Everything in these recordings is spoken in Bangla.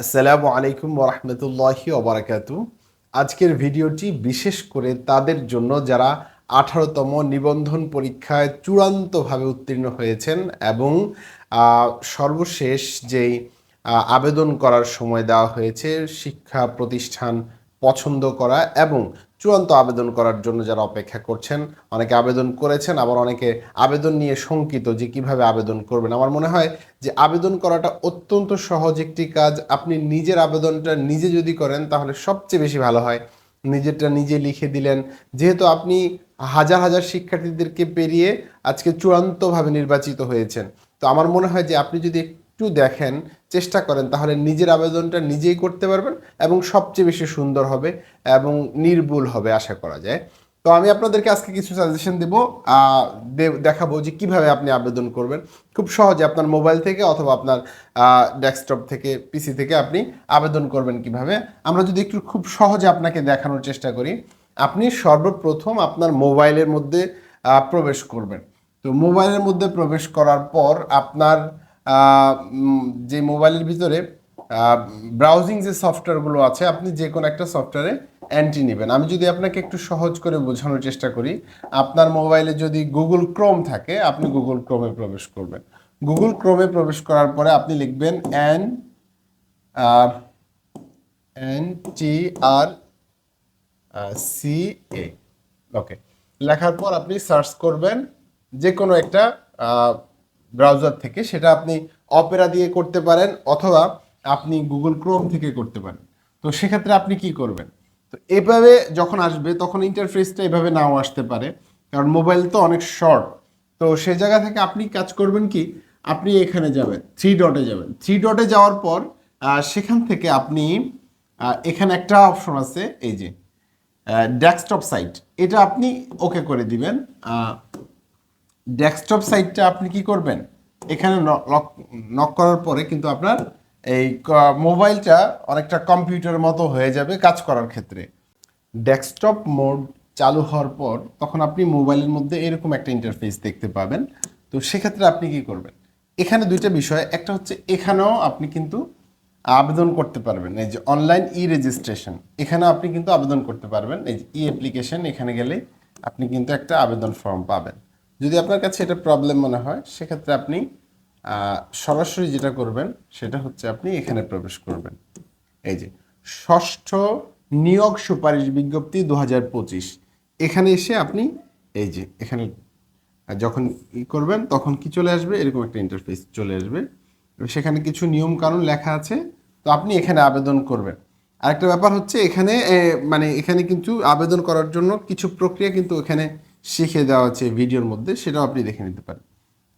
আসসালামু আলাইকুম ওরহমতুল্লাহি ওবরাকাতু আজকের ভিডিওটি বিশেষ করে তাদের জন্য যারা আঠারোতম নিবন্ধন পরীক্ষায় চূড়ান্তভাবে উত্তীর্ণ হয়েছেন এবং সর্বশেষ যেই আবেদন করার সময় দেওয়া হয়েছে, শিক্ষা প্রতিষ্ঠান পছন্দ করা এবং চূড়ান্ত আবেদন করার জন্য যারা অপেক্ষা করছেন, অনেকে আবেদন করেছেন, আবার অনেকে আবেদন নিয়ে শঙ্কিত যে কীভাবে আবেদন করবেন। আমার মনে হয় যে আবেদন করাটা অত্যন্ত সহজ একটি কাজ। আপনি নিজের আবেদনটা নিজে যদি করেন, তাহলে সবচেয়ে বেশি ভালো হয়। নিজেরটা নিজে লিখে দিলেন। যেহেতু আপনি হাজার হাজার শিক্ষার্থীদেরকে পেরিয়ে আজকে চূড়ান্তভাবে নির্বাচিত হয়েছেন, তো আমার মনে হয় যে আপনি যদি একটু দেখেন চেষ্টা করেন, তাহলে নিজের আবেদনটা নিজেই করতে পারবেন এবং সবচেয়ে বেশি সুন্দর হবে এবং নির্ভুল হবে, আশা করা যায়। তো আমি আপনাদেরকে আজকে কিছু সাজেশন দেব দেখাবো যে কীভাবে আপনি আবেদন করবেন। খুব সহজে আপনার মোবাইল থেকে অথবা আপনার ডেস্কটপ থেকে পিসি থেকে আপনি আবেদন করবেন কীভাবে। আমরা যদি একটু খুব সহজে আপনাকে দেখানোর চেষ্টা করি, আপনি সর্বপ্রথম আপনার মোবাইলের মধ্যে প্রবেশ করবেন। তো মোবাইলের মধ্যে প্রবেশ করার পর আপনার যে মোবাইলের ভিতরে ব্রাউজিং যে সফটওয়্যারগুলো আছে, আপনি যে কোনো একটা সফটওয়্যারে অ্যান্টি নেবেন। আমি যদি আপনাকে একটু সহজ করে বোঝানোর চেষ্টা করি, আপনার মোবাইলে যদি গুগল ক্রোম থাকে, আপনি গুগল ক্রোমে প্রবেশ করবেন। গুগল ক্রোমে প্রবেশ করার পরে আপনি লিখবেন N N T R C A okay লেখার পর আপনি সার্চ করবেন যে কোনো একটা ব্রাউজার থেকে সেটা আপনি অপেরা দিয়ে করতে পারেন অথবা আপনি গুগল ক্রোম থেকে করতে পারেন। তো সেক্ষেত্রে আপনি কি করবেন? তো এভাবে যখন আসবে তখন ইন্টারফেসটা এভাবে নাও আসতে পারে, কারণ মোবাইল তো অনেক শর্ট তো সে জায়গা থেকে আপনি কাজ করবেন কি? আপনি এখানে যাবেন থ্রি ডটে যাবেন। থ্রি ডটে যাওয়ার পর সেখান থেকে আপনি এখানে একটা অপশন আছে, এই যে ডেস্কটপ সাইট এটা আপনি ওকে করে দিবেন ডেস্কটপ সাইটটা আপনি কি করবেন? এখানে লক, নক করার পরে কিন্তু আপনার এই মোবাইলটা অনেকটা কম্পিউটারের মতো হয়ে যাবে কাজ করার ক্ষেত্রে। ডেস্কটপ মোড চালু হওয়ার পর তখন আপনি মোবাইলের মধ্যে এরকম একটা ইন্টারফেস দেখতে পাবেন। তো সেক্ষেত্রে আপনি কি করবেন? এখানে দুইটা বিষয়, একটা হচ্ছে এখানেও আপনি কিন্তু আবেদন করতে পারবেন। এই যে অনলাইন ই রেজিস্ট্রেশন এখানে আপনি কিন্তু আবেদন করতে পারবেন। এই যে ই অ্যাপ্লিকেশন এখানে গেলে আপনি কিন্তু একটা আবেদন ফর্ম পাবেন। যদি আপনার কাছে এটা প্রবলেম মনে হয়, সেক্ষেত্রে আপনি সরাসরি যেটা করবেন, সেটা হচ্ছে আপনি এখানে প্রবেশ করবেন। এই যে, ষষ্ঠ নিয়োগ সুপারিশ বিজ্ঞপ্তি দু হাজার পঁচিশ। এখানে এসে আপনি, এই যে, এখানে যখন ই করবেন, তখন কি চলে আসবে? এরকম একটা ইন্টারফেস চলে আসবে। সেখানে কিছু নিয়ম কানুন লেখা আছে। তো আপনি এখানে আবেদন করবেন। আরেকটা ব্যাপার হচ্ছে, এখানে মানে এখানে কিন্তু আবেদন করার জন্য কিছু প্রক্রিয়া কিন্তু এখানে শিখে দেওয়া আছে ভিডিওর মধ্যে, সেটাও আপনি দেখে নিতে পারেন।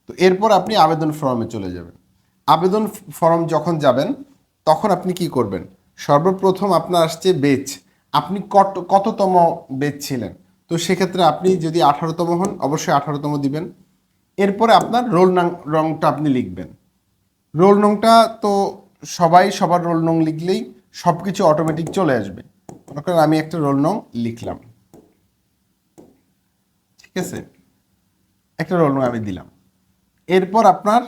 তো এরপর আপনি আবেদন ফর্মে চলে যাবেন। আবেদন ফর্ম যখন যাবেন, তখন আপনি কি করবেন? সর্বপ্রথম আপনার আসছে বেচ। আপনি কত, কততম বেচ ছিলেন? তো সেক্ষেত্রে আপনি যদি আঠারোতম হন, অবশ্যই আঠারোতম দিবেন। এরপরে আপনার রোল নাং, রংটা আপনি লিখবেন। রোল নংটা তো সবাই সবার রোল নং লিখলেই সব কিছু অটোমেটিক চলে আসবে। মনে করেন আমি একটা রোল নং লিখলাম। ঠিক আছে? একটা রোল আমি দিলাম। এরপর আপনার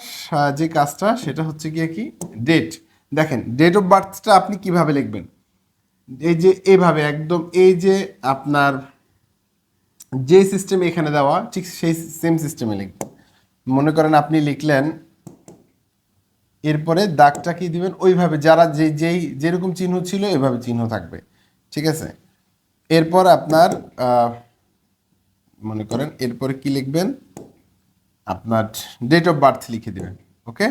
যে কাজটা, সেটা হচ্ছে গিয়ে কি? ডেট দেখেন ডেট অফ বার্থটা আপনি কীভাবে লিখবেন? এই যে, এভাবে, একদম এই যে আপনার যে সিস্টেম এখানে দেওয়া, ঠিক সেই সেম সিস্টেমে লিখবেন। মনে করেন আপনি লিখলেন, এরপরে দাগটা কি দিবেন? ওইভাবে, যারা যে, যেই, যেরকম চিহ্ন ছিল, এভাবে চিহ্ন থাকবে। ঠিক আছে? এরপর আপনার মনে করেন, এরপরে কি লিখবেন? আপনার ডেট অফ বার্থ লিখে দিবেন ওকে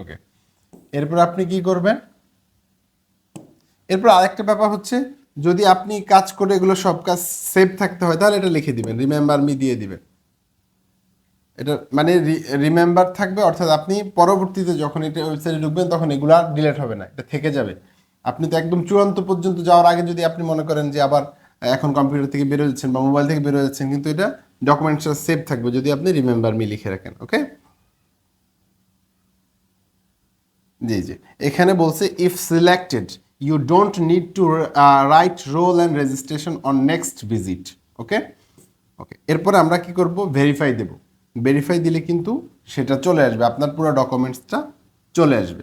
ওকে এরপর আপনি কি করবেন? এরপর আরেকটা ব্যাপার হচ্ছে, যদি আপনি কাজ করে এগুলো সব কাজ সেভ থাকতে হয়, তাহলে এটা লিখে দিবেন রিমেম্বার মি দিয়ে দিবেন। এটা মানে রিমেম্বার থাকবে, অর্থাৎ আপনি পরবর্তীতে যখন এটা ওয়েবসাইটে ঢুকবেন, তখন এগুলো ডিলেট হবে না, এটা থেকে যাবে। আপনি তো একদম চূড়ান্ত পর্যন্ত যাওয়ার আগে যদি আপনি মনে করেন যে আবার এখন কম্পিউটার থেকে বেরো যাচ্ছেন বা মোবাইল থেকে বেরো যাচ্ছেন, কিন্তু এটা ডকুমেন্টসটা সেভ থাকবে যদি আপনি রিমেম্বার মি লিখে রাখেন ওকে জি জি। এখানে বলছে if selected you don't need to write roll and registration on next visit okay okay এরপরে আমরা কি করব? ভেরিফাই দেব। ভেরিফাই দিলে কিন্তু সেটা চলে আসবে, আপনার পুরো ডকুমেন্টসটা চলে আসবে।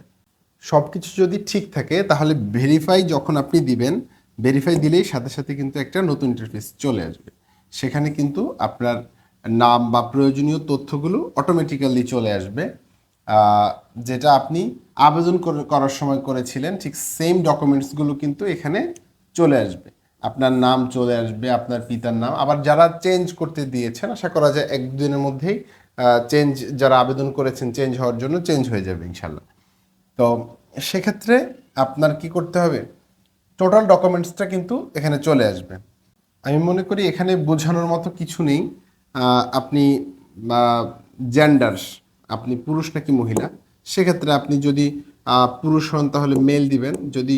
সব কিছু যদি ঠিক থাকে, তাহলে ভেরিফাই যখন আপনি দিবেন ভেরিফাই দিলেই সাথে সাথে কিন্তু একটা নতুন ইন্টারফেস চলে আসবে। সেখানে কিন্তু আপনার নাম বা প্রয়োজনীয় তথ্যগুলো অটোমেটিক্যালি চলে আসবে। যেটা আপনি আবেদন করে- করার সময় করেছিলেন, ঠিক সেম ডকুমেন্টসগুলো কিন্তু এখানে চলে আসবে। আপনার নাম চলে আসবে, আপনার পিতার নাম। আবার যারা চেঞ্জ করতে দিয়েছেন, আশা করা যায় একদিনের মধ্যেই চেঞ্জ যারা আবেদন করেছেন চেঞ্জ হওয়ার জন্য চেঞ্জ হয়ে যাবে ইনশাল্লাহ তো সেক্ষেত্রে আপনার কি করতে হবে? টোটাল ডকুমেন্টসটা কিন্তু এখানে চলে আসবে। আমি মনে করি এখানে বোঝানোর মতো কিছু নেই। আপনি জেন্ডার আপনি পুরুষ নাকি মহিলা? সেক্ষেত্রে আপনি যদি পুরুষ হন তাহলে মেল দিবেন। যদি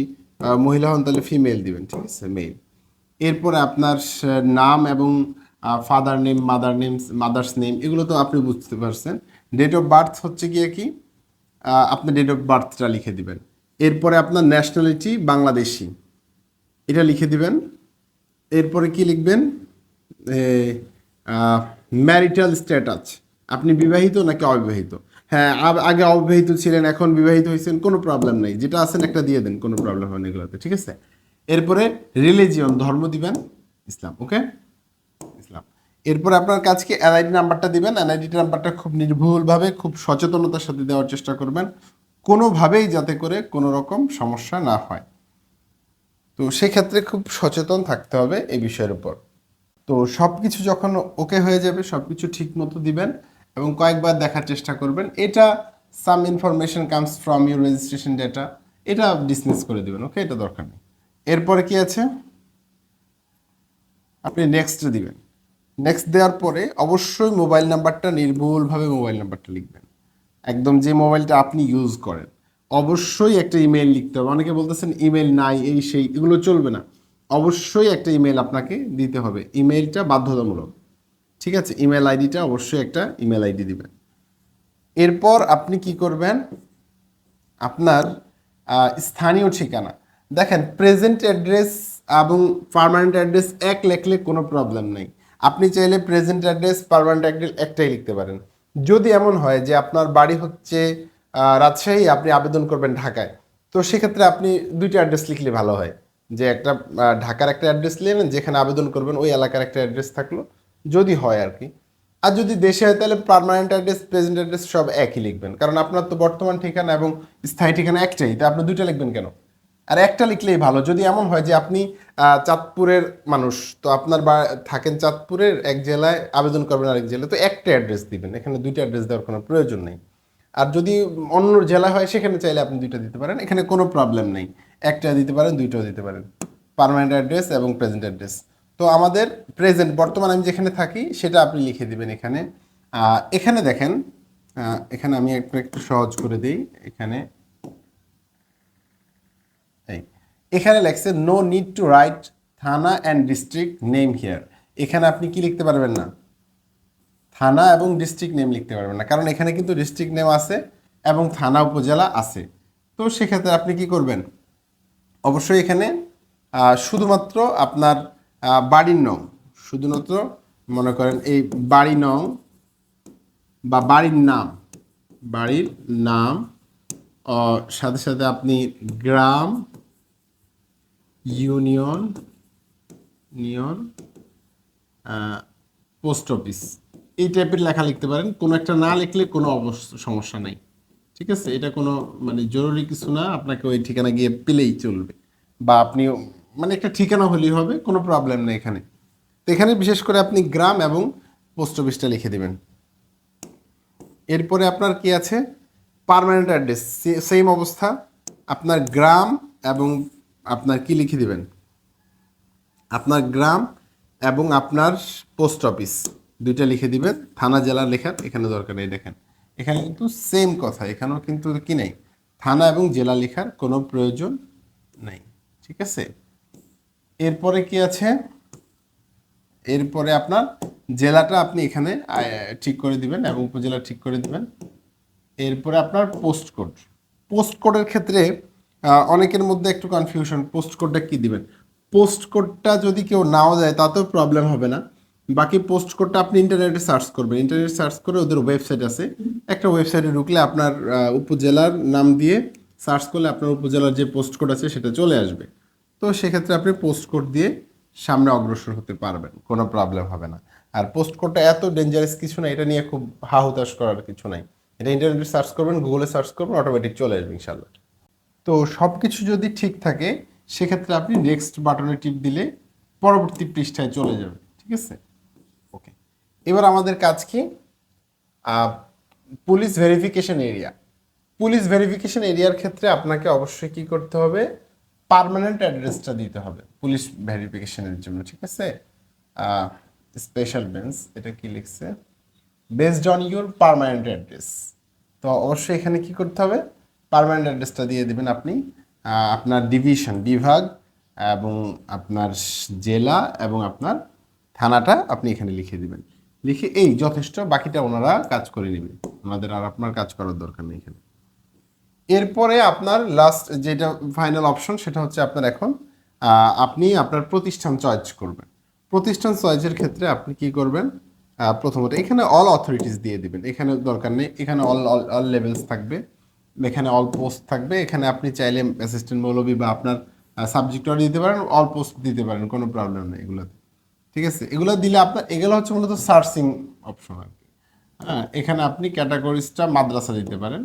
মহিলা হন তাহলে ফিমেল দিবেন। ঠিক আছে মেল এরপরে আপনার নাম এবং father name mother name mother's name এগুলো তো আপনি বুঝতে পারছেন। ডেট অফ বার্থ হচ্ছে গিয়ে কি? আহ, আপনি ডেট অফ বার্থটা লিখে দিবেন। এরপরে আপনার ন্যাশনালিটি বাংলাদেশি। এটা লিখে দিবেন। এরপরে কি লিখবেন? ম্যারিটাল স্ট্যাটাস আপনি বিবাহিত নাকি অবিবাহিত? হ্যাঁ আগে অবিবাহিত ছিলেন এখন বিবাহিত হয়েছেন কোনো প্রবলেম নেই। যেটা আছেন একটা দিয়ে দেন কোনো প্রবলেম হয় না এগুলোতে ঠিক আছে? এরপরে রিলিজিয়ন ধর্ম দিবেন ইসলাম ওকে এরপর আপনার কাছকে এনআইডি নাম্বারটা দিবেন। এনআইডি নাম্বারটা খুব নির্ভুলভাবে, খুব সচেতনতার সাথে দেওয়ার চেষ্টা করবেন। কোনোভাবেই যাতে করে কোনো রকম সমস্যা না হয়। তো সেক্ষেত্রে খুব সচেতন থাকতে হবে এই বিষয়ের উপর। তো সব কিছু যখন ওকে হয়ে যাবে সব কিছু ঠিক মতো দিবেন এবং কয়েকবার দেখার চেষ্টা করবেন। এটা some information comes from your registration data এটা ডিসমিস করে দিবেন ওকে এটা দরকার নেই। এরপরে কি আছে? আপনি নেক্সট দিবেন। নেক্সট দেওয়ার পরে অবশ্যই মোবাইল নাম্বারটা নির্ভুলভাবে মোবাইল নাম্বারটা লিখবেন। একদম যে মোবাইলটা আপনি ইউজ করেন, অবশ্যই একটা ইমেল লিখতে হবে। অনেকে বলতেছেন ইমেল নাই, এই সেই, এগুলো চলবে না। অবশ্যই একটা ইমেল আপনাকে দিতে হবে। ইমেলটা বাধ্যতামূলক। ঠিক আছে? ইমেল আইডিটা অবশ্যই একটা ইমেল আইডি দিবেন। এরপর আপনি কি করবেন? আপনার স্থানীয় ঠিকানা। দেখেন প্রেজেন্ট অ্যাড্রেস এবং পারমানেন্ট অ্যাড্রেস এক লেখলে কোনো প্রবলেম নেই। আপনি চাইলে প্রেজেন্ট অ্যাড্রেস পার্মানেন্ট অ্যাড্রেস একটাই লিখতে পারেন। যদি এমন হয় যে আপনার বাড়ি হচ্ছে রাজশাহী, আপনি আবেদন করবেন ঢাকায়, তো সেক্ষেত্রে আপনি দুইটা অ্যাড্রেস লিখলে ভালো হয়। যে একটা ঢাকার একটা অ্যাড্রেস নেবেন, যেখানে আবেদন করবেন, ওই এলাকার একটা অ্যাড্রেস থাকল, যদি হয় আর কি। আর যদি দেশে হয়, তাহলে পার্মানেন্ট অ্যাড্রেস প্রেজেন্ট অ্যাড্রেস সব একই লিখবেন, কারণ আপনার তো বর্তমান ঠিকানা এবং স্থায়ী ঠিকানা একটাই, তো আপনি দুইটা লিখবেন কেন? আর একটা লিখলেই ভালো। যদি এমন হয় যে আপনি চাঁদপুরের মানুষ, তো আপনার বা, থাকেন চাঁদপুরের এক জেলায়, আবেদন করবেন আরেক জেলায়, তো একটা অ্যাড্রেস দিবেন। এখানে দুইটা অ্যাড্রেস দেওয়ার কোনো প্রয়োজন নেই। আর যদি অন্য জেলা হয়, সেখানে চাইলে আপনি দুইটা দিতে পারেন। এখানে কোনো প্রবলেম নেই। একটা দিতে পারেন, দুইটাও দিতে পারেন। পার্মানেন্ট অ্যাড্রেস এবং প্রেজেন্ট অ্যাড্রেস। তো আমাদের প্রেজেন্ট, বর্তমানে আমি যেখানে থাকি, সেটা আপনি লিখে দিবেন এখানে। এখানে দেখেন এখানে আমি একটু একটু সহজ করে দিই। এখানে এই এখানে লেখছে no need to write thana and district name here এখানে আপনি কি লিখতে পারবেন না? থানা এবং ডিস্ট্রিক্ট নেম লিখতে পারবেন না। কারণ এখানে কিন্তু ডিস্ট্রিক্ট নেম আছে এবং থানা উপজেলা আছে। তো সেক্ষেত্রে আপনি কি করবেন? অবশ্যই এখানে শুধুমাত্র আপনার বাড়ির নং। শুধুমাত্র মনে করেন এই বাড়ি নং বা বাড়ির নাম। বাড়ির নাম সাথে সাথে আপনি গ্রাম ইউনিয়ন, নিয়ন পোস্ট অফিস। এই টাইপের লেখা লিখতে পারেন। কোনো একটা না লিখলে কোনো সমস্যা নেই। ঠিক আছে? এটা কোনো মানে জরুরি কিছু না। আপনাকে ওই ঠিকানা গিয়ে পেলেই চলবে। বা আপনি মানে একটা ঠিকানা হলেই হবে। কোনো প্রবলেম নেই এখানে। তো এখানে বিশেষ করে আপনি গ্রাম এবং পোস্ট অফিসটা লিখে দেবেন। এরপরে আপনার কি আছে? Permanent address. সেম অবস্থা। আপনার গ্রাম এবং আপনার কি লিখে দিবেন? আপনার গ্রাম এবং আপনার পোস্ট অফিস। দুইটা লিখে দিবেন। থানা, জেলা লেখার এখানে দরকার নেই, দেখেন। এখানে কিন্তু সেম কথা, এখানেও কিন্তু কি নেই। থানা এবং জেলা লেখার কোনো প্রয়োজন নেই, ঠিক আছে? এরপরে কি আছে? এরপরে আপনার জেলাটা আপনি এখানে ঠিক করে দিবেন এবং উপজেলা ঠিক করে দিবেন। এরপরে আপনার পোস্ট কোড পোস্ট কোডের ক্ষেত্রে অনেকের মধ্যে একটু কনফিউশন পোস্ট কোডটা কী দিবেন? পোস্ট কোডটা যদি কেউ নাও দেয়, তাতেও প্রবলেম হবে না। বাকি পোস্ট কোডটা আপনি ইন্টারনেটে সার্চ করবেন। ইন্টারনেটে সার্চ করে ওদের ওয়েবসাইট আছে। একটা ওয়েবসাইটে ঢুকলে আপনার উপজেলার নাম দিয়ে সার্চ করলে আপনার উপজেলার যে পোস্ট কোড আছে, সেটা চলে আসবে। তো সেক্ষেত্রে আপনি পোস্ট কোড দিয়ে সামনে অগ্রসর হতে পারবেন। কোনো প্রবলেম হবে না। আর পোস্ট কোডটা এত ডেঞ্জারাস কিছু না, এটা নিয়ে খুব হা হুতাশ করার কিছু নাই। এটা ইন্টারনেটে সার্চ করবেন গুগলে সার্চ করবেন অটোমেটিক চলে আসবে ইনশাল্লাহ তো সব কিছু যদি ঠিক থাকে, সেক্ষেত্রে আপনি নেক্সট বাটনে টিপ দিলে পরবর্তী পৃষ্ঠায় চলে যাবে ঠিক আছে? ওকে এবার আমাদের কাজ কি? Police verification area police verification এরিয়ার ক্ষেত্রে আপনাকে অবশ্যই কি করতে হবে? পার্মানেন্ট অ্যাড্রেসটা দিতে হবে পুলিশ ভেরিফিকেশনের জন্য, ঠিক আছে? স্পেশাল বেঞ্চ এটা কি লিখছে? Based on your permanent address তো অবশ্যই এখানে কি করতে হবে? পার্মানেন্ট অ্যাড্রেসটা দিয়ে দেবেন আপনি আপনার ডিভিশন বিভাগ এবং আপনার জেলা এবং আপনার থানাটা আপনি এখানে লিখে দিবেন। লিখে এই যথেষ্ট, বাকিটা ওনারা কাজ করে নেবেন। ওনাদের আর আপনার কাজ করার দরকার নেই এখানে। এরপরে আপনার লাস্ট যেটা ফাইনাল অপশন সেটা হচ্ছে আপনার এখন আপনি আপনার প্রতিষ্ঠান চয়েস করবেন। প্রতিষ্ঠান চয়েসের ক্ষেত্রে আপনি কি করবেন? প্রথমত এখানে অল অথরিটিস দিয়ে দিবেন। এখানে দরকার নেই। এখানে অল অল লেভেলস থাকবে। এখানে অল পোস্ট থাকবে। এখানে আপনি চাইলে অ্যাসিস্ট্যান্ট মৌলবী বা আপনার সাবজেক্ট দিতে পারেন অল পোস্ট দিতে পারেন, কোনো প্রবলেম নেই এগুলোতে। ঠিক আছে? এগুলো দিলে আপনার, এগুলো হচ্ছে মূলত সার্চিং অপশন আর কি। হ্যাঁ এখানে আপনি ক্যাটাগরিজটা মাদ্রাসা দিতে পারেন।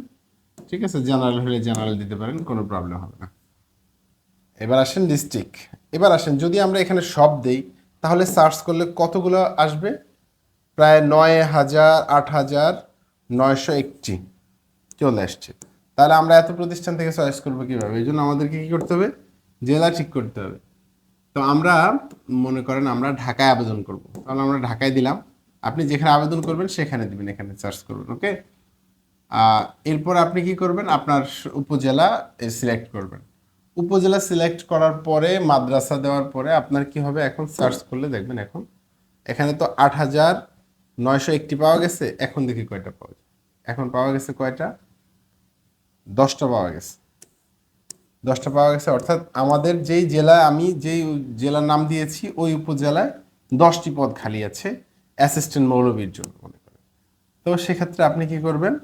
ঠিক আছে? জেনারেল হলে জেনারেল দিতে পারেন, কোনো প্রবলেম হবে না। এবার আসেন ডিস্ট্রিক্ট এবার আসেন, যদি আমরা এখানে সব দেই, তাহলে সার্চ করলে কতগুলো আসবে? প্রায় নয় হাজার, আট হাজার নয়শো একটি চলে আসছে। তাহলে আমরা এত প্রতিষ্ঠান থেকে চয়েস করব কীভাবে? এই জন্য আমাদেরকে কী করতে হবে? জেলা ঠিক করতে হবে। তো আমরা, মনে করেন আমরা ঢাকায় আবেদন করব। তাহলে আমরা ঢাকায় দিলাম। আপনি যেখানে আবেদন করবেন, সেখানে দিবেন, এখানে সার্চ করবেন ওকে এরপর আপনি কি করবেন? আপনার উপজেলা সিলেক্ট করবেন। উপজেলা সিলেক্ট করার পরে, মাদ্রাসা দেওয়ার পরে আপনার কি হবে? এখন সার্চ করলে দেখবেন এখন, এখানে তো আট হাজার নয়শো একটি পাওয়া গেছে, এখন দেখি কয়টা পাওয়া যায়। এখন পাওয়া গেছে কয়টা? দশটা পাওয়া গেছে। দশটা পাওয়া গেছে, অর্থাৎ আমাদের যেই জেলায় আমি যেই জেলার নাম দিয়েছি, ওই উপজেলায় দশটি পদ খালি আছে অ্যাসিস্ট্যান্ট মৌলবীর জন্য মনে করেন। তো সেক্ষেত্রে আপনি কি করবেন?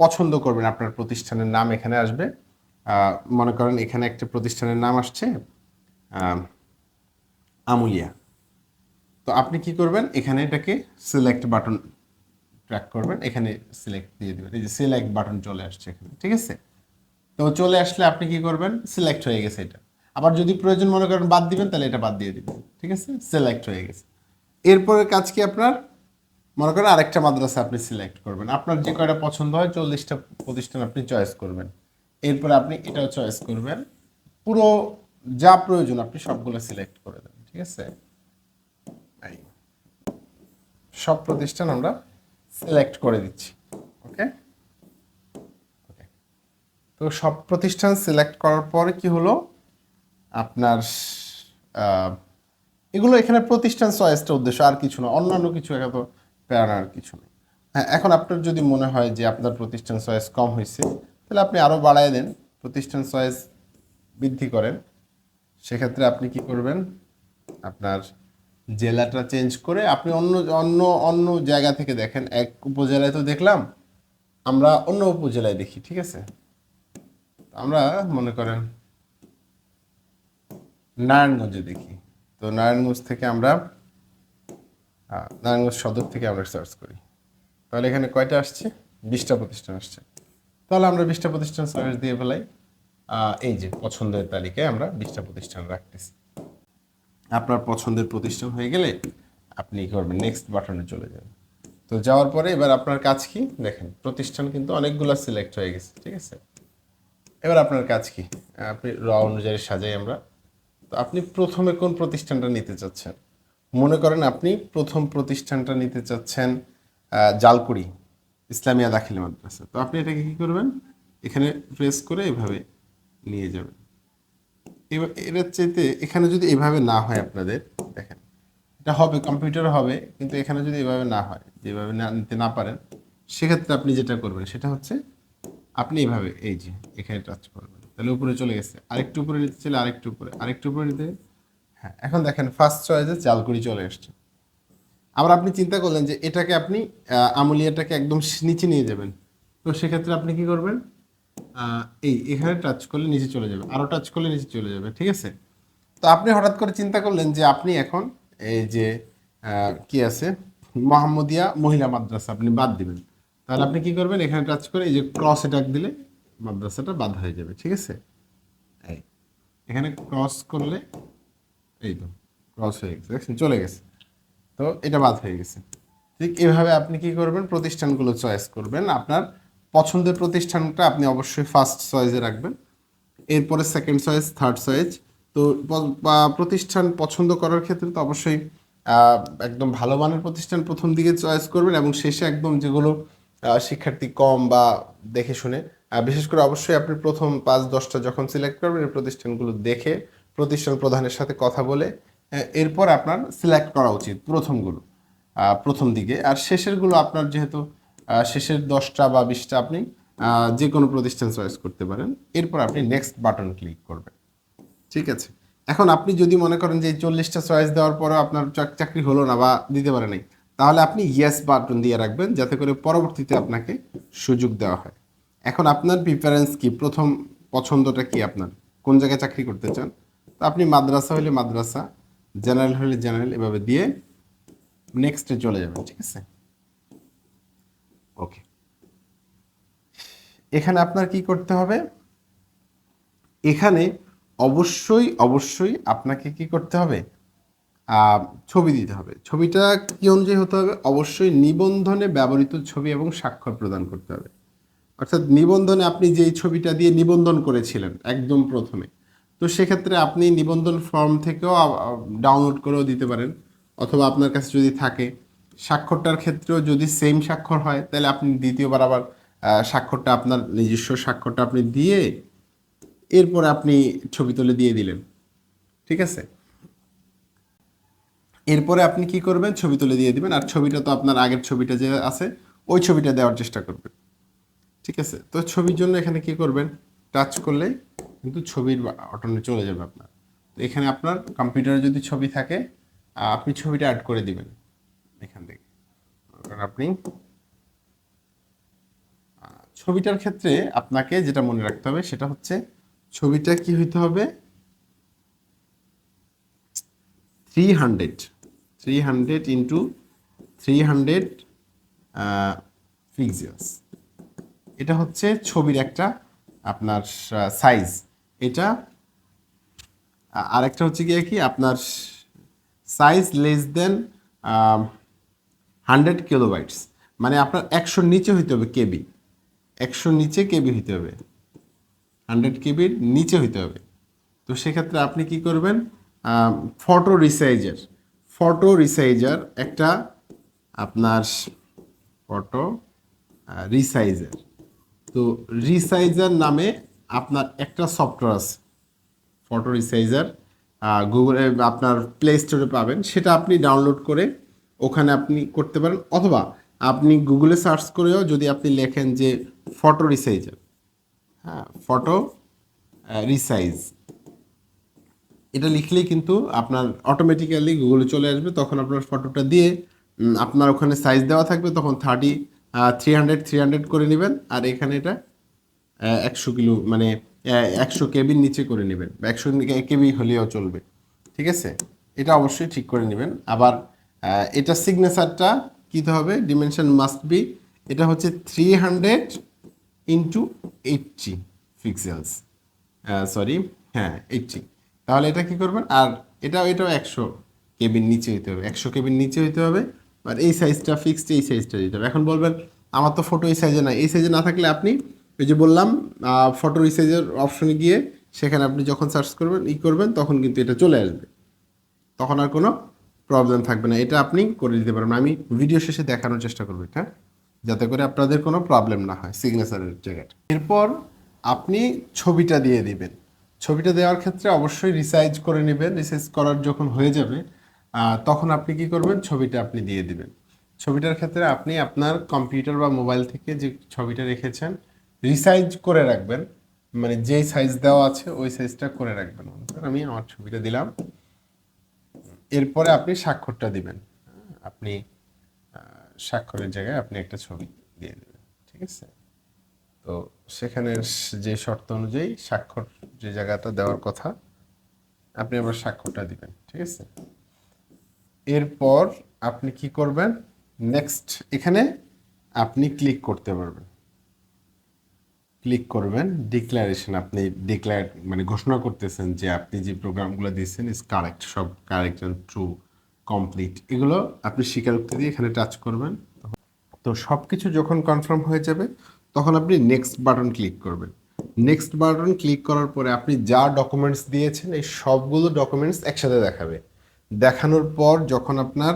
পছন্দ করবেন আপনার প্রতিষ্ঠানের নাম এখানে আসবে। মনে করেন এখানে একটা প্রতিষ্ঠানের নাম আসছে আমুলিয়া। তো আপনি কি করবেন? এখানে এটাকে সিলেক্ট বাটন ট্র্যাক করবেন, এখানে সিলেক্ট দিয়ে দেবেন। এই যে সিলেক্ট বাটন চলে আসছে এখানে, ঠিক আছে? তো চলে আসলে আপনি কি করবেন? সিলেক্ট হয়ে গেছে এটা। আবার যদি প্রয়োজন মনে করেন বাদ দিবেন, তাহলে এটা বাদ দিয়ে দিবেন, ঠিক আছে? সিলেক্ট হয়ে গেছে। এরপরে কাজ কি আপনার? মনে করেন আরেকটা মাদ্রাসা আপনি সিলেক্ট করবেন। আপনার যে কয়টা পছন্দ হয়, চল্লিশটা প্রতিষ্ঠান আপনি চয়েস করবেন। এরপরে আপনি এটাও চয়েস করবেন। পুরো যা প্রয়োজন আপনি সবগুলো সিলেক্ট করে দেবেন, ঠিক আছে। সব প্রতিষ্ঠান আমরা সিলেক্ট করে দিচ্ছি ওকে ওকে তো সব প্রতিষ্ঠান সিলেক্ট করার পরে কি হলো? আপনার এগুলো এখানে প্রতিষ্ঠান চয়েসটা উদ্দেশ্য, আর কিছু না। অন্যান্য কিছু এত প্রেরণার কিছু নেই। হ্যাঁ এখন আপনার যদি মনে হয় যে আপনার প্রতিষ্ঠান চয়েস কম হয়েছে, তাহলে আপনি আরও বাড়ায় দেন। প্রতিষ্ঠান চয়েস বৃদ্ধি করেন। সেক্ষেত্রে আপনি কি করবেন? আপনার জেলাটা চেঞ্জ করে আপনি অন্য অন্য অন্য জায়গা থেকে দেখেন। এক উপজেলায় তো দেখলাম, আমরা অন্য উপজেলায় দেখি, ঠিক আছে? আমরা মনে করেন নারায়ণগঞ্জে দেখি। তো নারায়ণগঞ্জ থেকে আমরা নারায়ণগঞ্জ সদর থেকে আমরা সার্চ করি। তাহলে এখানে কয়টা আসছে? বিশটা প্রতিষ্ঠান আসছে। তাহলে আমরা বিশটা প্রতিষ্ঠান সার্চ দিয়ে ফেলাই। এই যে পছন্দের তালিকায় আমরা বিশটা প্রতিষ্ঠান রাখতেছি। আপনার পছন্দের প্রতিষ্ঠান হয়ে গেলে আপনি কি করবেন নেক্সট বাটনে চলে যাবেন। তো যাওয়ার পরে এবার আপনার কাজ কি? দেখেন, প্রতিষ্ঠান কিন্তু অনেকগুলো সিলেক্ট হয়ে গেছে, ঠিক আছে? এবার আপনার কাজ কি? আপনি র অনুযায়ী সাজাই আমরা। তো আপনি প্রথমে কোন প্রতিষ্ঠানটা নিতে চাচ্ছেন? মনে করেন আপনি প্রথম প্রতিষ্ঠানটা নিতে চাচ্ছেন জালকুড়ি, ইসলামিয়া দাখিল মাদ্রাসা। তো আপনি এটাকে কী করবেন? এখানে প্রেস করে এভাবে নিয়ে যাবেন। এবার চাইতে এখানে যদি এভাবে না হয় আপনাদের, দেখেন, এটা হবে কম্পিউটার হবে, কিন্তু এখানে যদি এভাবে না হয় যেভাবে না নিতে না পারেন, সেক্ষেত্রে আপনি যেটা করবেন, সেটা হচ্ছে আপনি এভাবে এই যে, এখানে টাচ করবেন। তাহলে উপরে চলে গেছে। আরেকটু উপরে নিতে চাইলে আরেকটু উপরে আরেকটু উপরে নিতে হ্যাঁ এখন দেখেন ফার্স্ট চয়েসে জালকুড়ি চলে আসছে আবার আপনি চিন্তা করলেন যে এটাকে আপনি আমুলিয়াটাকে একদম নিচে নিয়ে যাবেন। তো সেক্ষেত্রে আপনি কি করবেন? এই, এখানে টাচ করলে নিচে চলে যাবে আরও টাচ করলে নিচে চলে যাবে, ঠিক আছে? তো আপনি হঠাৎ করে চিন্তা করলেন যে আপনি এখন এই যে কি আছে? মোহাম্মদিয়া মহিলা মাদ্রাসা আপনি বাদ দিবেন। তাহলে আপনি কি করবেন, এখানে টাচ করে এই যে ক্রস এটাক দিলে মাদ্রাসাটা বাদ হয়ে যাবে, ঠিক আছে? এই, এখানে ক্রস করলে, এই তো ক্রস হয়ে গেছে, দেখছেন? চলে গেছে। তো এটা বাদ হয়ে গেছে। ঠিক এভাবে আপনি কি করবেন, প্রতিষ্ঠানগুলো চয়েস করবেন, আপনার পছন্দের প্রতিষ্ঠানটা আপনি অবশ্যই ফার্স্ট চয়েসে রাখবেন। এরপরে সেকেন্ড চয়েস থার্ড চয়েস তো প্রতিষ্ঠান পছন্দ করার ক্ষেত্রে তো অবশ্যই একদম ভালো মানের প্রতিষ্ঠান প্রথম দিকে চয়েস করবেন এবং শেষে একদম যেগুলো শিক্ষার্থী কম বা দেখে শুনে বিশেষ করে অবশ্যই আপনি প্রথম পাঁচ, দশটা যখন সিলেক্ট করবেন, এই প্রতিষ্ঠানগুলো দেখে প্রতিষ্ঠান প্রধানের সাথে কথা বলে এরপর আপনার সিলেক্ট করা উচিত প্রথমগুলো প্রথম দিকে। আর শেষেরগুলো আপনার যেহেতু শেষের দশটা বা বিশটা আপনি যে কোনো প্রতিষ্ঠান চয়েস করতে পারেন। এরপর আপনি নেক্সট বাটন ক্লিক করবেন। ঠিক আছে? এখন আপনি যদি মনে করেন যে চল্লিশটা চয়েস দেওয়ার পরে আপনার চাক- চাকরি হলো না বা দিতে পারে নাই, তাহলে আপনি ইয়েস বাটন দিয়ে রাখবেন, যাতে করে পরবর্তীতে আপনাকে সুযোগ দেওয়া হয়। এখন আপনার প্রিফারেন্স কি? প্রথম পছন্দটা কি আপনার? কোন জায়গায় চাকরি করতে চান? তো আপনি মাদ্রাসা হলে মাদ্রাসা জেনারেল হলে জেনারেল এভাবে দিয়ে নেক্সটে চলে যাবেন, ঠিক আছে ওকে এখানে আপনার কি করতে হবে? এখানে অবশ্যই অবশ্যই আপনাকে কি করতে হবে? ছবি দিতে হবে। ছবিটা কি অনুযায়ী হতে হবে? অবশ্যই নিবন্ধনে ব্যবহৃত ছবি এবং স্বাক্ষর প্রদান করতে হবে। অর্থাৎ নিবন্ধনে আপনি যেই ছবিটা দিয়ে নিবন্ধন করেছিলেন একদম প্রথমে, তো সেক্ষেত্রে আপনি নিবন্ধন ফর্ম থেকেও ডাউনলোড করেও দিতে পারেন। অথবা আপনার কাছে যদি থাকে, স্বাক্ষরটার ক্ষেত্রেও যদি সেম স্বাক্ষর হয়, তাহলে আপনি দ্বিতীয়বার আবার স্বাক্ষরটা আপনার নিজস্ব স্বাক্ষরটা আপনি দিয়ে এরপরে আপনি ছবি তুলে দিয়ে দিলেন। ঠিক আছে? এরপরে আপনি কি করবেন? ছবি তুলে দিয়ে দিবেন। আর ছবিটা তো আপনার আগের ছবিটা যে আছে, ওই ছবিটা দেওয়ার চেষ্টা করবেন। ঠিক আছে? তো ছবির জন্য এখানে কি করবেন? টাচ করলে কিন্তু ছবির অটনে চলে যাবে আপনার। তো এখানে আপনার কম্পিউটারে যদি ছবি থাকে আপনি ছবিটা অ্যাড করে দিবেন। এখান থেকে। আপনি ছবিটার ক্ষেত্রে আপনাকে যেটা মনে রাখতে হবে সেটা হচ্ছে ছবিটা কি হইতে হবে? Three hundred three hundred into three hundred pixels এটা হচ্ছে ছবির একটা আপনার সাইজ এটা আর একটা হচ্ছে গিয়ে কি? আপনার size less than hundred kilobytes মানে আপনার একশোর নিচে হইতে হবে কেবি। একশোর নিচে কেবি হইতে হবে। হান্ড্রেড কেবির নিচে হইতে হবে। তো সেক্ষেত্রে আপনি কি করবেন? ফটো রিসাইজার ফটো রিসাইজার একটা আপনার ফটো রিসাইজার তো রিসাইজার নামে আপনার একটা সফটওয়্যার আছে। ফটো রিসাইজার গুগলে আপনার প্লে স্টোরে পাবেন। সেটা আপনি ডাউনলোড করে ওখানে আপনি করতে পারেন। অথবা আপনি গুগলে সার্চ করেও যদি আপনি লেখেন যে ফটো রিসাইজার হ্যাঁ ফটো রিসাইজ, এটা লিখলেই কিন্তু আপনার অটোমেটিক্যালি গুগলে চলে আসবে। তখন আপনার ফটোটা দিয়ে আপনার ওখানে সাইজ দেওয়া থাকবে, তখন thirty three hundred three hundred করে নেবেন। আর এখানে এটা একশো কিলো মানে একশো কেবির নিচে করে নেবেন বা একশো কেবি হলেও চলবে। ঠিক আছে? এটা অবশ্যই ঠিক করে নেবেন। আবার এটা সিগনেচারটা কীতে হবে ডিমেনশন মাস্ট বি এটা হচ্ছে three hundred into eighty pixels sorry হ্যাঁ এইটটি তাহলে এটা কি করবেন? আর এটাও এটাও একশো কেবির নিচে হইতে হবে, একশো কেবির নিচে হইতে হবে, আর এই সাইজটা ফিক্সড এই সাইজটা দিতে হবে। এখন বলবেন, আমার তো ফটো এই সাইজে না এই সাইজে না থাকলে আপনি ওই যে বললাম ফটো এই সাইজের অপশনে গিয়ে, সেখানে আপনি যখন সার্চ করবেন, ই করবেন, তখন কিন্তু এটা চলে আসবে। তখন আর কোনো প্রবলেম থাকবে না, এটা আপনি করে দিতে পারবেন। আমি ভিডিও শেষে দেখানোর চেষ্টা করব এটা, যাতে করে আপনাদের কোনো প্রবলেম না হয় সিগনেচারের জায়গাটা এরপর আপনি ছবিটা দিয়ে দিবেন। ছবিটা দেওয়ার ক্ষেত্রে অবশ্যই রিসাইজ করে নেবেন রিসাইজ করার যখন হয়ে যাবে তখন আপনি কি করবেন? ছবিটা আপনি দিয়ে দিবেন। ছবিটার ক্ষেত্রে আপনি আপনার কম্পিউটার বা মোবাইল থেকে যে ছবিটা রেখেছেন রিসাইজ করে রাখবেন। মানে যেই সাইজ দেওয়া আছে, ওই সাইজটা করে রাখবেন। আমি আমার ছবিটা দিলাম। এরপরে আপনি স্বাক্ষরটা দিবেন। আপনি স্বাক্ষরের জায়গায় আপনি একটা ছবি দিয়ে দেবেন, ঠিক আছে? তো সেখানের যে শর্ত অনুযায়ী স্বাক্ষর যে জায়গাটা দেওয়ার কথা, আপনি আবার স্বাক্ষরটা দিবেন, ঠিক আছে? এরপর আপনি কি করবেন? নেক্সট এখানে আপনি ক্লিক করতে পারবেন। ক্লিক করবেন ডিক্লারেশন আপনি ডিক্লার মানে ঘোষণা করতেছেন যে আপনি যে প্রোগ্রামগুলো দিয়েছেন ইজ কারেক্ট সব কারেক্ট অ্যান্ড ট্রু কমপ্লিট এগুলো আপনি স্বীকারোক্তি দিয়ে এখানে টাচ করবেন। তো সব কিছু যখন কনফার্ম হয়ে যাবে, তখন আপনি নেক্সট বাটন ক্লিক করবেন। নেক্সট বাটন ক্লিক করার পরে আপনি যা ডকুমেন্টস দিয়েছেন, এই সবগুলো ডকুমেন্টস একসাথে দেখাবে। দেখানোর পর যখন আপনার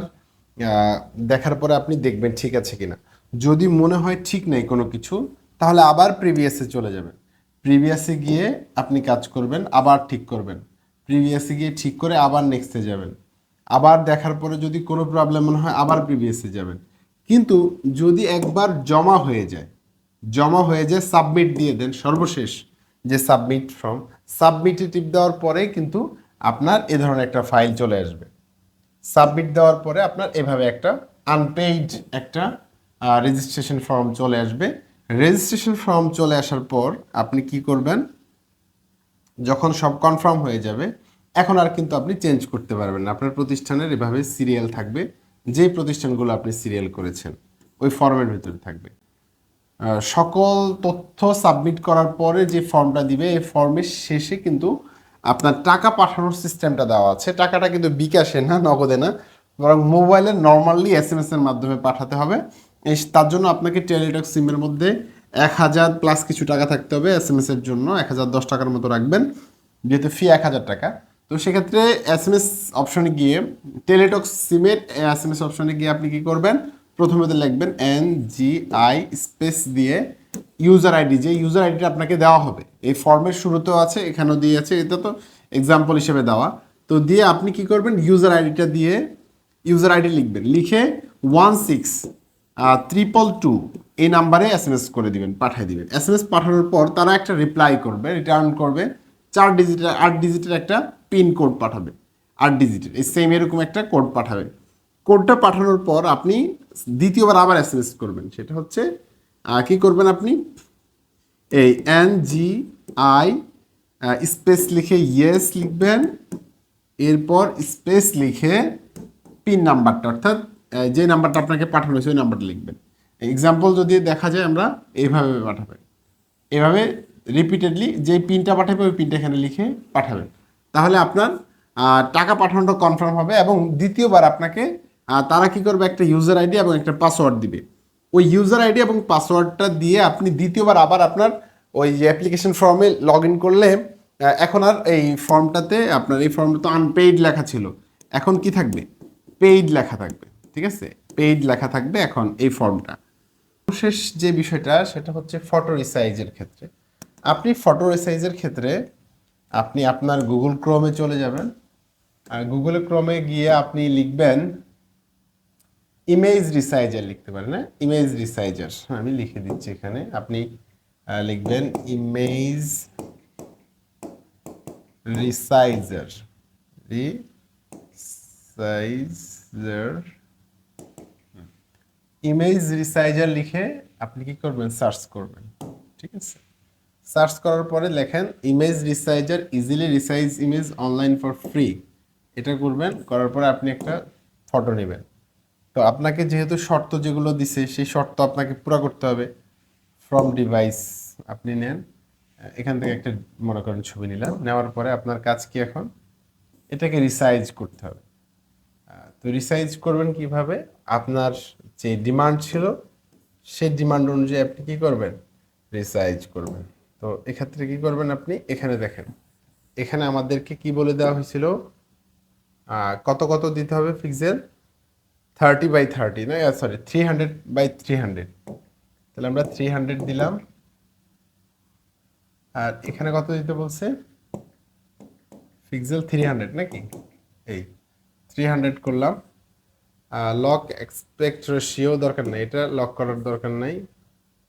দেখার পরে আপনি দেখবেন ঠিক আছে কিনা। যদি মনে হয় ঠিক নেই কোনো কিছু তাহলে আবার প্রিভিয়াসে চলে যাবেন প্রিভিয়াসে গিয়ে আপনি কাজ করবেন, আবার ঠিক করবেন। প্রিভিয়াসে গিয়ে ঠিক করে আবার নেক্সটে যাবেন। আবার দেখার পরে যদি কোনো প্রবলেম মনে হয়, আবার প্রিভিয়াসে যাবেন। কিন্তু যদি একবার জমা হয়ে যায়, জমা হয়ে যায় সাবমিট দিয়ে দেন, সর্বশেষ যে সাবমিট ফর্ম সাবমিটে টিপ দেওয়ার পরে কিন্তু আপনার এ ধরনের একটা ফাইল চলে আসবে। সাবমিট দেওয়ার পরে আপনার এভাবে একটা আনপেইড একটা রেজিস্ট্রেশন ফর্ম চলে আসবে। রেজিস্ট্রেশন ফর্ম চলে আসার পর আপনি কি করবেন? যখন সব কনফার্ম হয়ে যাবে, এখন আর কিন্তু আপনি চেঞ্জ করতে পারবেন না। আপনার প্রতিষ্ঠানের এভাবে সিরিয়াল থাকবে, যেই প্রতিষ্ঠানগুলো আপনি সিরিয়াল করেছেন, ওই ফর্মের ভিতরে থাকবে। সকল তথ্য সাবমিট করার পরে যে ফর্মটা দিবে, এই ফর্মের শেষে কিন্তু আপনার টাকা পাঠানোর সিস্টেমটা দেওয়া আছে। টাকাটা কিন্তু বিকাশে না, নগদে না, বরং মোবাইলে নর্মালি এস এম এস এর মাধ্যমে পাঠাতে হবে। তার জন্য আপনাকে টেলিটক সিমের মধ্যে এক হাজার প্লাস কিছু টাকা থাকতে হবে এস এম এসের জন্য। এক হাজার দশ টাকার মতো রাখবেন। যেহেতু ফি এক হাজার টাকা। তো সেক্ষেত্রে এস এম এস অপশনে গিয়ে, টেলিটক সিমের এস এম এস অপশনে গিয়ে আপনি কি করবেন? প্রথমে তো লিখবেন এন জি আই স্পেস দিয়ে ইউজার আইডি যে ইউজার আইডিটা আপনাকে দেওয়া হবে। এই ফর্মের শুরুতেও আছে, এখানেও দিয়ে আছে। এটা তো এক্সাম্পল হিসেবে দেওয়া। তো দিয়ে আপনি কি করবেন? ইউজার আইডিটা দিয়ে ইউজার আইডি লিখবেন। লিখে ওয়ান সিক্স ট্রিপল টু এই নাম্বারে এস এম এস করে দিবেন, পাঠিয়ে দিবেন। এস এম এস পাঠানোর পর তারা একটা রিপ্লাই করবে রিটার্ন করবে, চার ডিজিটের আট ডিজিটের একটা পিন কোড পাঠাবে, আট ডিজিটের এই সেম এরকম একটা কোড পাঠাবে। কোডটা পাঠানোর পর আপনি দ্বিতীয়বার আবার এস এম এস করবেন, সেটা হচ্ছে কি করবেন আপনি? এই এন জি আই স্পেস লিখে ইয়েস লিখবেন, এরপর স্পেস লিখে পিন নাম্বারটা অর্থাৎ যে নাম্বারটা আপনাকে পাঠানো হয়েছে, ওই নাম্বারটা লিখবেন। এক্সাম্পল যদি দেখা যায়, আমরা এইভাবে পাঠাবেন এভাবে রিপিটেডলি যে পিনটা পাঠাবে, ওই পিনটা এখানে লিখে পাঠাবেন তাহলে আপনার টাকা পাঠানোটা কনফার্ম হবে এবং দ্বিতীয়বার আপনাকে তারা কি করবে, একটা ইউজার আইডি এবং একটা পাসওয়ার্ড দিবে। ওই ইউজার আইডি এবং পাসওয়ার্ডটা দিয়ে আপনি দ্বিতীয়বার আবার আপনার ওই যে অ্যাপ্লিকেশন ফর্মে লগ ইন করলে এখন আর এই ফর্মটাতে আপনার, এই ফর্মটা তো আনপেইড লেখা ছিল। এখন কি থাকবে? পেইড লেখা থাকবে। ঠিক আছে? পেইড লেখা থাকবে এখন এই ফর্মটা শেষ যে বিষয়টা, সেটা হচ্ছে ফটো রিসাইজের ক্ষেত্রে। আপনি ফটো রিসাইজের ক্ষেত্রে আপনি আপনার গুগল ক্রোমে চলে যাবেন। আর গুগল ক্রোমে গিয়ে আপনি লিখবেন ইমেজ রিসাইজার লিখতে পারেন না ইমেজ রিসাইজার আমি লিখে দিচ্ছি এখানে। আপনি লিখবেন image resizer resizer image resizer লিখে আপনি কি করবেন? সার্চ করবেন। ঠিক আছে? সার্চ করার পরে লেখেন image resizer easily resize image online for free এটা করবেন, করার পরে আপনি একটা ফটো নেবেন। তো আপনাকে যেহেতু শর্ত যেগুলো দিছে, সেই শর্ত আপনাকে পুরো করতে হবে। ফ্রম ডিভাইস আপনি নেন। এখান থেকে একটা, মনে করেন, ছবি নিলাম নেওয়ার পরে আপনার কাজ কি এখন? এটাকে রিসাইজ করতে হবে। তো রিসাইজ করবেন কীভাবে? আপনার যে ডিমান্ড ছিল, সেই ডিমান্ড অনুযায়ী আপনি কি করবেন? রিসাইজ করবেন। তো এক্ষেত্রে কি করবেন আপনি? এখানে দেখেন। এখানে আমাদেরকে কি বলে দেওয়া হয়েছিল? কত কত দিতে হবে পিক্সেল থার্টি বাই থার্টি না? Sorry three hundred by three hundred তাহলে আমরা থ্রি হান্ড্রেড দিলাম। আর এখানে কত দিতে বলছে? পিক্সেল থ্রি হান্ড্রেড নাকি? এই থ্রি হান্ড্রেড করলাম। লক এক্সপেক্ট রেশিও দরকার নেই। এটা লক করার দরকার নাই।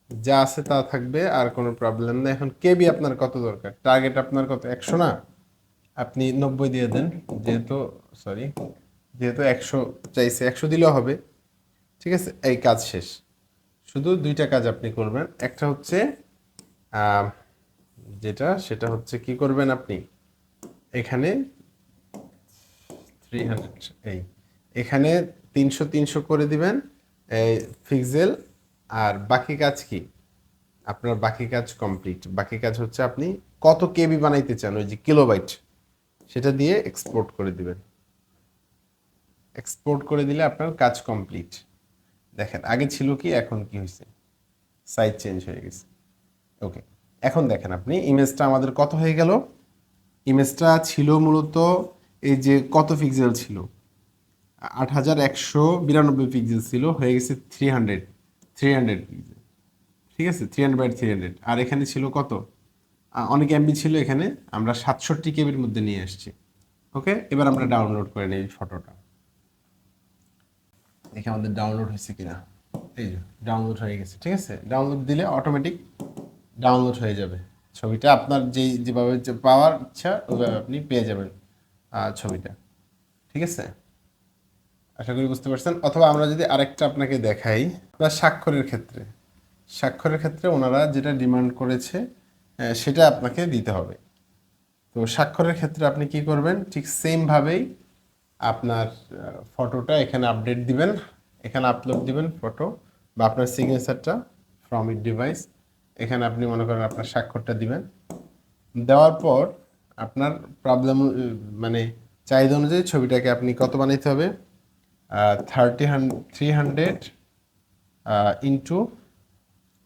যা আছে তা থাকবে, আর কোনো প্রবলেম নেই। এখন কেবি আপনার কত দরকার? টার্গেট আপনার কত? একশো না? আপনি নব্বই দিয়ে দেন। যেহেতু সরি যেহেতু একশো চাইছে, একশো দিলেও হবে। ঠিক আছে? এই কাজ শেষ। শুধু দুইটা কাজ আপনি করবেন। একটা হচ্ছে যেটা, সেটা হচ্ছে কি করবেন আপনি? এখানে থ্রি হান্ড্রেড এই, এখানে তিনশো তিনশো করে দিবেন, এই ফিক্সেল আর বাকি কাজ কি? আপনার বাকি কাজ কমপ্লিট বাকি কাজ হচ্ছে আপনি কত কেবি বানাইতে চান, ওই যে কিলোবাইট, সেটা দিয়ে এক্সপোর্ট করে দিবেন। এক্সপোর্ট করে দিলে আপনার কাজ কমপ্লিট দেখেন, আগে ছিল কি, এখন কি হয়েছে সাইজ চেঞ্জ হয়ে গেছে। ওকে এখন দেখেন আপনি ইমেজটা আমাদের কত হয়ে গেল? ইমেজটা ছিল মূলত এই যে কত পিক্সেল ছিল? আট হাজার একশো বিরানব্বই পিক্সেল ছিল, হয়ে গেছে three hundred three hundred pixel ঠিক আছে? Three hundred by three hundred আর এখানে ছিল কত? অনেক এমবি ছিল এখানে, আমরা সাতষট্টি কেবির মধ্যে নিয়ে আসছি। ওকে এবার আমরা ডাউনলোড করে নিই ফটোটা দেখি আমাদের ডাউনলোড হয়েছে কিনা। এই যে ডাউনলোড হয়ে গেছে, ঠিক আছে? ডাউনলোড দিলে অটোমেটিক ডাউনলোড হয়ে যাবে ছবিটা। আপনার যেই, যেভাবে পাওয়ার ইচ্ছা, ওইভাবে আপনি পেয়ে যাবেন ছবিটা। ঠিক আছে? আশা করি বুঝতে পারছেন। অথবা আমরা যদি আরেকটা আপনাকে দেখাই আপনার স্বাক্ষরের ক্ষেত্রে। স্বাক্ষরের ক্ষেত্রে ওনারা যেটা ডিমান্ড করেছে সেটা আপনাকে দিতে হবে। তো স্বাক্ষরের ক্ষেত্রে আপনি কি করবেন? ঠিক সেমভাবেই আপনার ফটোটা এখানে আপডেট দিবেন। এখানে আপলোড দিবেন ফটো, বা আপনার সিগনেচারটা ফ্রম ইট ডিভাইস এখানে আপনি মনে করেন আপনার স্বাক্ষরটা দিবেন। দেওয়ার পর আপনার প্রবলেম মানে চাহিদা অনুযায়ী ছবিটাকে আপনি কত বানাইতে হবে? থার্টি থ্রি হান্ড্রেড ইন্টু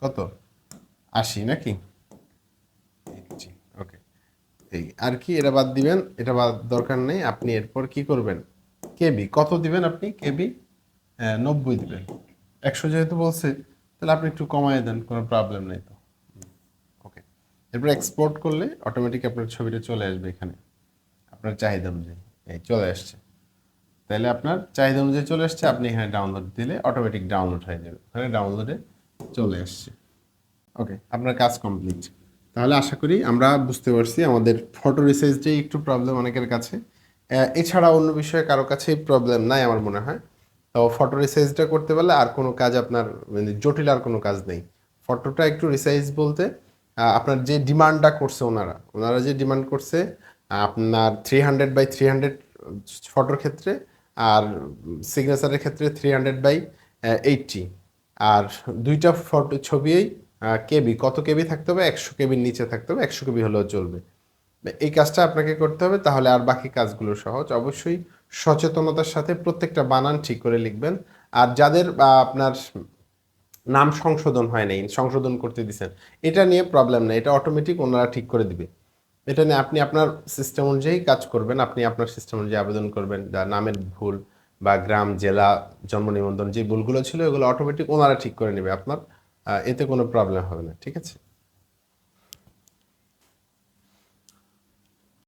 কত? আশি নাকি? ওকে এই, আর কি এটা বাদ দিবেন, এটা বাদ দরকার নেই, আপনি এরপর কি করবেন? কেবি, কত দিবেন আপনি? কেবি নব্বই দিবেন। একশো যেহেতু বলছে, তাহলে আপনি একটু কমায় দেন, কোনো প্রবলেম নেই তো। ওকে এরপর এক্সপোর্ট করলে অটোমেটিক আপনার ছবিটা চলে আসবে এখানে। আপনার চাহিদা অনুযায়ী। এই, চলে আসছে। তাহলে আপনার চাহিদা অনুযায়ী চলে আসছে, আপনি এখানে ডাউনলোড দিলে অটোমেটিক ডাউনলোড হয়ে যাবে। ওখানে ডাউনলোডে চলে আসছে। ওকে আপনার কাজ কমপ্লিট তাহলে আশা করি আমরা বুঝতে পারছি আমাদের ফটো রিসাইজটাই একটু প্রবলেম অনেকের কাছে। এছাড়া অন্য বিষয়ে কারও কাছে প্রবলেম নাই আমার মনে হয়। তো ফটো রিসাইজটা করতে পারলে আর কোনো কাজ আপনার মানে জটিল আর কোনো কাজ নেই। ফটোটা একটু রিসাইজ বলতে আপনার যে ডিমান্ডটা করছে ওনারা ওনারা যে ডিমান্ড করছে, আপনার three hundred by three hundred ফটোর ক্ষেত্রে আর সিগনেচারের ক্ষেত্রে থ্রি হান্ড্রেড বাই এইটটি আর দুইটা ফটো ছবিই কেবি কত কেবি থাকতে হবে? একশো কেবির নিচে থাকতে হবে। একশো কেবি হলেও চলবে। এই কাজটা আপনাকে করতে হবে। তাহলে আর বাকি কাজগুলো সহজ। অবশ্যই সচেতনতার সাথে প্রত্যেকটা বানান ঠিক করে লিখবেন। আর যাদের আপনার নাম সংশোধন হয় নাই, সংশোধন করতে দিচ্ছেন এটা নিয়ে প্রবলেম নেই। এটা অটোমেটিক ওনারা ঠিক করে দিবে। এটা নিয়ে আপনি আপনার সিস্টেম অনুযায়ী কাজ করবেন, আপনি আপনার সিস্টেম অনুযায়ী আবেদন করবেন যা নামের ভুল বা গ্রাম, জেলা, জন্ম নিবন্ধন যে ভুলগুলো ছিল, এগুলো অটোমেটিক ওনারা ঠিক করে নেবে, আপনার এতে কোনো প্রবলেম হবে না, ঠিক আছে?